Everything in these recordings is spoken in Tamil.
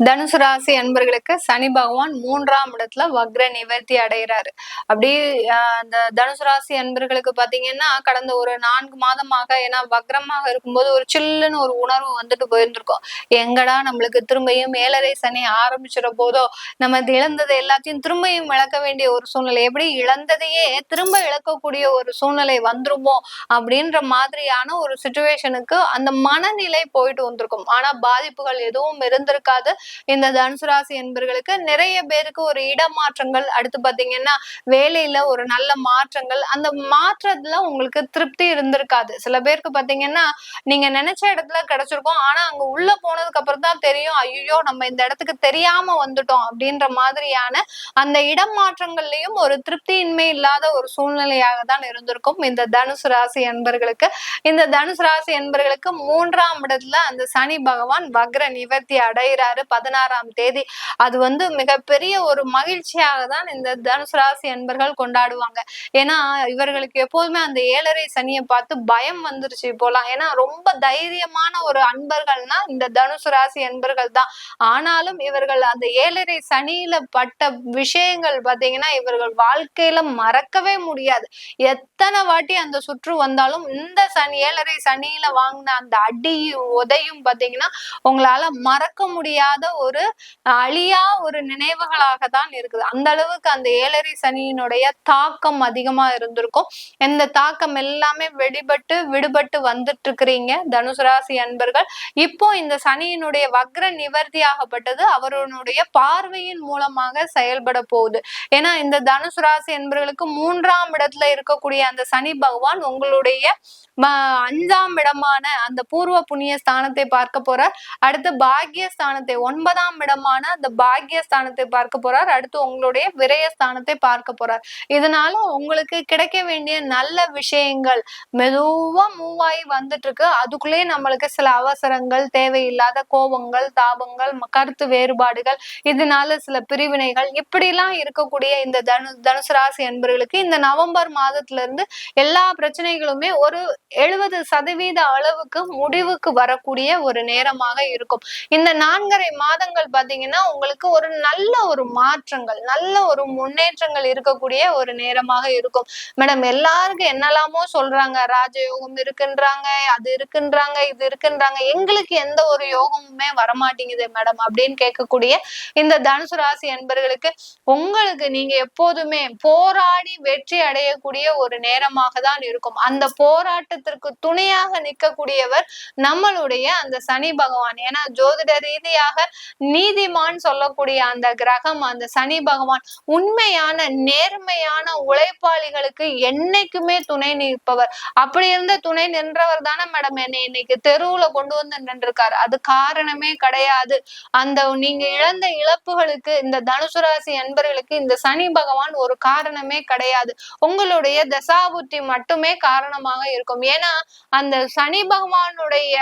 தனுசு ராசி அன்பர்களுக்கு சனி பகவான் மூன்றாம் இடத்துல வக்ர நிவர்த்தி அடைகிறாரு. அப்படி ஆஹ் அந்த தனுசு ராசி அன்பர்களுக்கு பாத்தீங்கன்னா கடந்த ஒரு நான்கு மாதமாக ஏன்னா வக்ரமாக இருக்கும்போது ஒரு சில்லுன்னு ஒரு உணர்வு வந்துட்டு போயிருந்திருக்கும். எங்கடா நம்மளுக்கு திரும்பியும் மேலரை சனி ஆரம்பிச்சிட போதோ நம்ம இழந்தது எல்லாத்தையும் திரும்பியும் இழக்க வேண்டிய ஒரு சூழ்நிலை எப்படி இழந்ததையே திரும்ப இழக்கக்கூடிய ஒரு சூழ்நிலை வந்துருமோ அப்படின்ற மாதிரியான ஒரு சுச்சுவேஷனுக்கு அந்த மனநிலை போயிட்டு வந்திருக்கும். ஆனா பாதிப்புகள் எதுவும் இருந்திருக்காது. இந்த தனுசு ராசி என்பர்களுக்கு நிறைய பேருக்கு ஒரு இடமாற்றங்கள். அடுத்து பாத்தீங்கன்னா வேலையில ஒரு நல்ல மாற்றங்கள். அந்த மாற்றத்துல உங்களுக்கு திருப்தி இருந்திருக்காது. சில பேருக்கு பாத்தீங்கன்னா நீங்க நினைச்ச இடத்துல கிடைச்சிருக்கும். ஆனா அங்க உள்ள போனதுக்கு அப்புறம் தான் தெரியும். ஐயோ நம்ம இந்த இடத்துக்கு தெரியாம வந்துட்டோம் அப்படின்ற மாதிரியான அந்த இடமாற்றங்கள்லயும் ஒரு திருப்தியின்மை இல்லாத ஒரு சூழ்நிலையாக தான் இருந்திருக்கும் இந்த தனுசு ராசி என்பர்களுக்கு. இந்த தனுசு ராசி என்பர்களுக்கு மூன்றாம் இடத்துல அந்த சனி பகவான் வக்ர நிவர்த்தி அடைகிறாரு. பதினாறாம் தேதி. அது வந்து மிகப்பெரிய ஒரு மகிழ்ச்சியாக தான் இந்த தனுசு ராசி அன்பர்கள் கொண்டாடுவாங்க. ஏன்னா இவர்களுக்கு எப்போதுமே அந்த ஏழரை சனியை பார்த்து பயம் வந்துருச்சு போலாம் ஏன்னா ரொம்ப தைரியமான ஒரு அன்பர்கள்னா இந்த தனுசு ராசி அன்பர்கள் தான். ஆனாலும் இவர்கள் அந்த ஏழரை சனியில பட்ட விஷயங்கள் பாத்தீங்கன்னா இவர்கள் வாழ்க்கையில மறக்கவே முடியாது. எத்தனை வாட்டி அந்த சுற்று வந்தாலும் இந்த சனி ஏழரை சனியில வாங்கின அந்த அடியும் உதையும் பாத்தீங்கன்னா உங்களால மறக்க முடியாத ஒரு அழியா ஒரு நினைவுகளாக தான் இருக்குது. அந்த அளவுக்கு அந்த ஏழரை சனியினுடைய தாக்கம் அதிகமா இருந்திருக்கும். இந்த தாக்கம் எல்லாமே வெளிப்பட்டு விடுபட்டு வந்துட்டு இருக்கிறீங்க தனுசு ராசி அன்பர்கள். இப்போ இந்த சனியினுடைய வக்ர நிவர்த்தி ஆகப்பட்டது அவருடைய பார்வையின் மூலமாக செயல்பட போகுது. ஏன்னா இந்த தனுசு ராசி என்பவர்களுக்கு மூன்றாம் இடத்துல இருக்கக்கூடிய அந்த சனி பகவான் உங்களுடைய அஞ்சாம் இடமான அந்த பூர்வ புண்ணிய ஸ்தானத்தை பார்க்க போறார். அடுத்து பாக்கிய ஸ்தானத்தை ஒன்பதாம் இடமான அந்த பாக்கியஸ்தானத்தை பார்க்க போறார். அடுத்து உங்களுடைய விரயஸ்தானத்தை பார்க்க போறார். இதனால உங்களுக்கு கிடைக்க வேண்டிய நல்ல விஷயங்கள் மெதுவா மூவ் ஆகி வந்துட்டு இருக்கு அதுக்குள்ளேயே நம்மளுக்கு சில அவசரங்கள் தேவையில்லாத கோபங்கள் தாபங்கள் கருத்து வேறுபாடுகள் இதனால சில பிரிவினைகள் இப்படிலாம் இருக்கக்கூடிய இந்த தனு தனுசு ராசி என்பவர்களுக்கு இந்த நவம்பர் மாதத்துல இருந்து எல்லா பிரச்சனைகளுமே ஒரு எழுபது சதவீத அளவுக்கு முடிவுக்கு வரக்கூடிய ஒரு நேரமாக இருக்கும். இந்த நான்கரை மாதங்கள் பாத்தீங்கன்னா உங்களுக்கு ஒரு நல்ல ஒரு மாற்றங்கள் நல்ல ஒரு முன்னேற்றங்கள் இருக்கக்கூடிய ஒரு நேரமாக இருக்கும். மேடம் எல்லாருக்கும் என்னெல்லாமோ சொல்றாங்க. ராஜயோகம் இருக்குன்றாங்க அது இருக்குன்றாங்க இது இருக்குன்றாங்க. எங்களுக்கு எந்த ஒரு யோகமுமே வரமாட்டேங்குது மேடம் அப்படின்னு கேட்கக்கூடிய இந்த தனுசு ராசி என்பர்களுக்கு உங்களுக்கு நீங்க எப்போதுமே போராடி வெற்றி அடையக்கூடிய ஒரு நேரமாக தான் இருக்கும். அந்த போராட்டத்திற்கு துணையாக நிற்கக்கூடியவர் நம்மளுடைய அந்த சனி பகவான். ஏன்னா ஜோதிட ரீதியாக நீதிமான் சொல்லக்கூடிய அந்த கிரகம் அந்த சனி பகவான் உண்மையான நேர்மையான உழைப்பாளிகளுக்கு என்னைக்குமே துணை நிற்பவர். அப்படி இருந்த துணை நின்றவர் தானே மேடம் என்னை இன்னைக்கு தெருவுல கொண்டு வந்து நின்றுருக்காரு. அது காரணமே கிடையாது. அந்த நீங்க இழந்த இழப்புகளுக்கு இந்த தனுசு ராசி என்பர்களுக்கு இந்த சனி பகவான் ஒரு காரணமே கிடையாது. உங்களுடைய தசாபுத்தி மட்டுமே காரணமாக இருக்கும். ஏன்னா அந்த சனி பகவானுடைய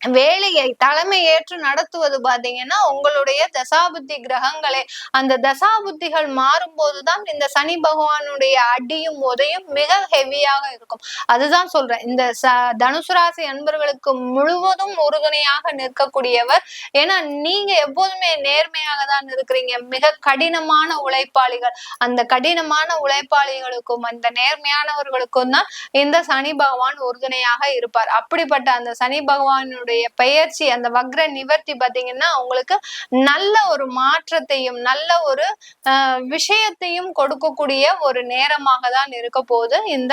வேலையை தலைமை ஏற்று நடத்துவது பாத்தீங்கன்னா உங்களுடைய தசாபுத்தி கிரகங்களே. அந்த தசாபுத்திகள் மாறும்போதுதான் இந்த சனி பகவானுடைய அடியும் உதையும் மிக ஹெவியாக இருக்கும். அதுதான் சொல்றேன். இந்த ச தனுசு ராசி அன்பர்களுக்கு முழுவதும் உறுதுணையாக நிற்கக்கூடியவர். ஏன்னா நீங்க எப்போதுமே நேர்மையாக தான் இருக்கிறீங்க. மிக கடினமான உழைப்பாளிகள். அந்த கடினமான உழைப்பாளிகளுக்கும் அந்த நேர்மையானவர்களுக்கும் தான் இந்த சனி பகவான் உறுதுணையாக இருப்பார். அப்படிப்பட்ட அந்த சனி பகவானுடைய உங்களுடைய பெயர்ச்சி அந்த வக்ர நிவர்த்தி பார்த்தீங்கன்னா உங்களுக்கு நல்ல ஒரு மாற்றத்தையும் நல்ல ஒரு விஷயத்தையும் கொடுக்கக்கூடிய ஒரு நேரமாக தான் இருக்க போகுது. இந்த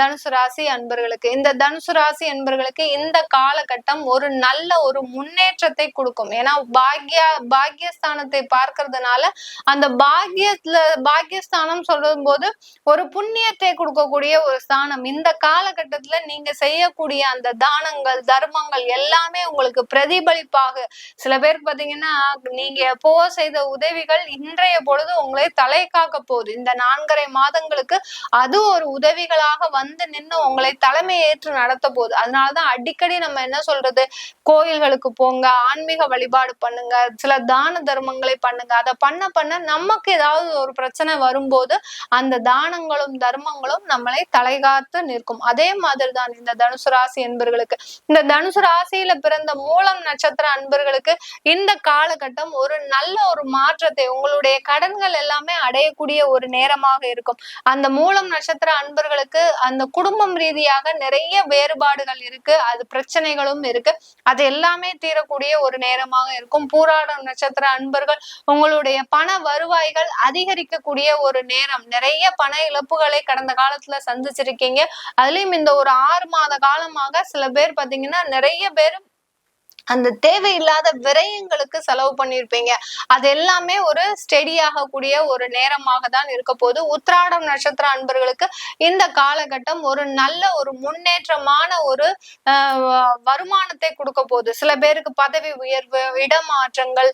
தனுசு ராசி அன்பர்களுக்கு. இந்த தனுசு ராசி அன்பர்களுக்கு இந்த காலகட்டம் ஒரு நல்ல ஒரு முன்னேற்றத்தை கொடுக்கும். ஏன்னா பாக்யா பாக்யஸ்தானத்தை பார்க்கறதுனால அந்த பாக்யத்துல பாக்யஸ்தானம் சொல்லும் போது ஒரு புண்ணியத்தை கொடுக்கக்கூடிய ஒரு ஸ்தானம். இந்த காலகட்டத்துல நீங்க செய்யக்கூடிய அந்த தானங்கள் தர்மங்கள் எல்லாமே உங்களுக்கு பிரதிபலிப்பாக. சில பேருக்கு பாத்தீங்கன்னா நீங்க எப்போ செய்த உதவிகள் இன்றைய பொழுது உங்களை தலை காக்க போகுது. இந்த நான்கரை மாதங்களுக்கு அது ஒரு உதவிகளாக வந்து நின்று உங்களை தலைமை ஏற்று நடத்த போகுது. அதனாலதான் அடிக்கடி நம்ம என்ன சொல்றது? கோயில்களுக்கு போங்க ஆன்மீக வழிபாடு பண்ணுங்க சில தான தர்மங்களை பண்ணுங்க. அதை பண்ண பண்ண நமக்கு ஏதாவது ஒரு பிரச்சனை வரும்போது அந்த தானங்களும் தர்மங்களும் நம்மளை தலைகாத்து நிற்கும். அதே மாதிரி தான் இந்த தனுசு ராசி என்பர்களுக்கு. இந்த தனுசு ராசி ராசியில பிறந்த மூலம் நட்சத்திர அன்பர்களுக்கு இந்த காலகட்டம் ஒரு நல்ல ஒரு மாற்றத்தை உங்களுடைய கடன்கள் எல்லாமே அடையக்கூடிய ஒரு நேரமாக இருக்கும். அந்த மூலம் நட்சத்திர அன்பர்களுக்கு அந்த குடும்பம் ரீதியாக நிறைய வேறுபாடுகள் இருக்கு அது பிரச்சனைகளும் இருக்கு. அது எல்லாமே தீரக்கூடிய ஒரு நேரமாக இருக்கும். பூராடம் நட்சத்திர அன்பர்கள் உங்களுடைய பண வருவாய்கள் அதிகரிக்கக்கூடிய ஒரு நேரம். நிறைய பண இழப்புகளை கடந்த காலத்துல சந்திச்சிருக்கீங்க. அதுலயும் இந்த ஒரு ஆறு மாத காலமாக சில பேர் பாத்தீங்கன்னா நிறைய பேர் அந்த தேவையில்லாத விரயங்களுக்கு செலவு பண்ணியிருப்பீங்க அது எல்லாமே ஒரு ஸ்டெடி ஆகக்கூடிய ஒரு நேரமாக தான் இருக்க போது உத்ராடம் நட்சத்திர அன்பர்களுக்கு இந்த காலகட்டம் ஒரு நல்ல ஒரு முன்னேற்றமான ஒரு ஆஹ், வருமானத்தை கொடுக்க போகுது. சில பேருக்கு பதவி உயர்வு இடமாற்றங்கள்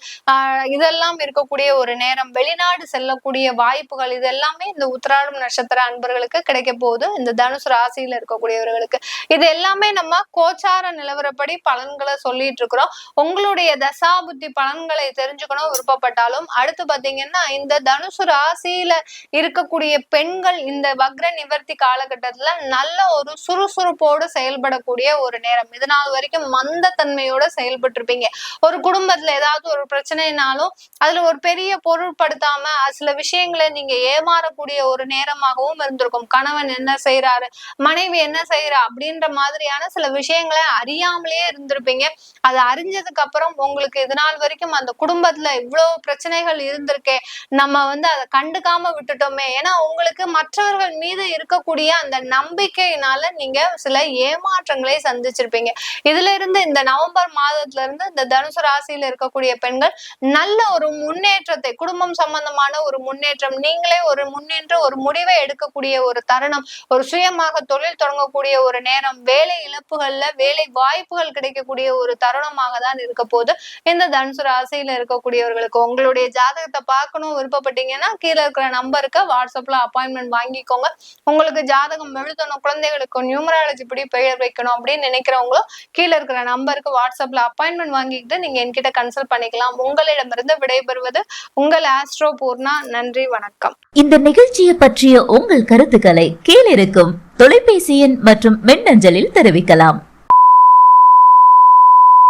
இதெல்லாம் இருக்கக்கூடிய ஒரு நேரம் வெளிநாடு செல்லக்கூடிய வாய்ப்புகள் இது எல்லாமே இந்த உத்ராடம் நட்சத்திர அன்பர்களுக்கு கிடைக்க போகுது. இந்த தனுசு ராசியில இருக்கக்கூடியவர்களுக்கு. இது எல்லாமே நம்ம கோச்சார நிலவரப்படி பலன்களை சொல்லிட்டு இருக்கிறோம் உங்களுடைய தசாபுத்தி பலன்களை தெரிஞ்சுக்கணும் விருப்பப்பட்டாலும். அடுத்து பாத்தீங்கன்னா இந்த தனுசு ராசியில இருக்கக்கூடிய பெண்கள் இந்த வக்ர நிவர்த்தி காலகட்டத்துல நல்ல ஒரு சுறுசுறுப்போடு செயல்படக்கூடிய ஒரு நேரம். இது நாள் வரைக்கும் மந்தத்தன்மையோட செயல்பட்டு இருப்பீங்க ஒரு குடும்பத்துல ஏதாவது ஒரு பிரச்சனைனாலும் அதுல ஒரு பெரிய பொருட்படுத்தாம சில விஷயங்களை நீங்க ஏமாறக்கூடிய ஒரு நேரமாகவும் இருந்திருக்கும். கணவன் என்ன செய்யறாரு மனைவி என்ன செய்யறா அப்படின்ற மாதிரியான சில விஷயங்களை அறியாமலேயே இருந்திருப்பீங்க. அதை அறிஞ்சதுக்கு அப்புறம் உங்களுக்கு இது நாள் வரைக்கும் அந்த குடும்பத்துல இவ்வளவு பிரச்சனைகள் இருந்திருக்கே நம்ம வந்து அதை கண்டுக்காம விட்டுட்டோமே. ஏன்னா உங்களுக்கு மற்றவர்கள் மீது இருக்கக்கூடிய அந்த நம்பிக்கையினால நீங்க சில ஏமாற்றங்களை சந்திச்சிருப்பீங்க. இதுல இருந்து இந்த நவம்பர் மாதத்துல இருந்து இந்த தனுசு ராசியில இருக்கக்கூடிய பெண்கள் நல்ல ஒரு முன்னேற்றத்தை குடும்பம் சம்பந்தமான ஒரு முன்னேற்றம் நீங்களே ஒரு முன்னேற்ற ஒரு முடிவை எடுக்கக்கூடிய ஒரு தருணம் ஒரு சுயமாக தொழில் தொடங்கக்கூடிய ஒரு நேரம் வேலை இழப்புகள்ல வேலை வாய்ப்புகள் கிடைக்கக்கூடிய ஒரு தருணமாக தான் இருக்க போது இந்த தனுசு ராசியில இருக்கக்கூடியவர்களுக்கு உங்களுடைய ஜாதகத்தை பார்க்கணும் விருப்பப்பட்டீங்கன்னா கீழே இருக்கிற நம்பருக்கு வாட்ஸ்அப்ல அப்பாயின்மெண்ட் வாங்கிக்கோங்க. உங்களுக்கு ஜாதகம் எழுதணும் குழந்தைகளுக்கு நியூமராலஜி படி பெயர் வைக்கணும் அப்படின்னு நினைக்கிறவங்களும் கீழே இருக்கிற நம்பருக்கு வாட்ஸ்அப்ல அப்பாயின்மெண்ட் வாங்கிக்கிட்டு நீங்க என்கிட்ட கன்சல்ட் பண்ணிக்கலாம். உங்களிடமிருந்து விடைபெறுவது உங்கள் ஆஸ்ட்ரோ பூர்ணா நன்றி வணக்கம். இந்த நிகழ்ச்சியை பற்றிய உங்கள் கருத்துக்களை கீழிருக்கும் தொலைபேசி எண் மற்றும் மின்னஞ்சலில் தெரிவிக்கலாம்.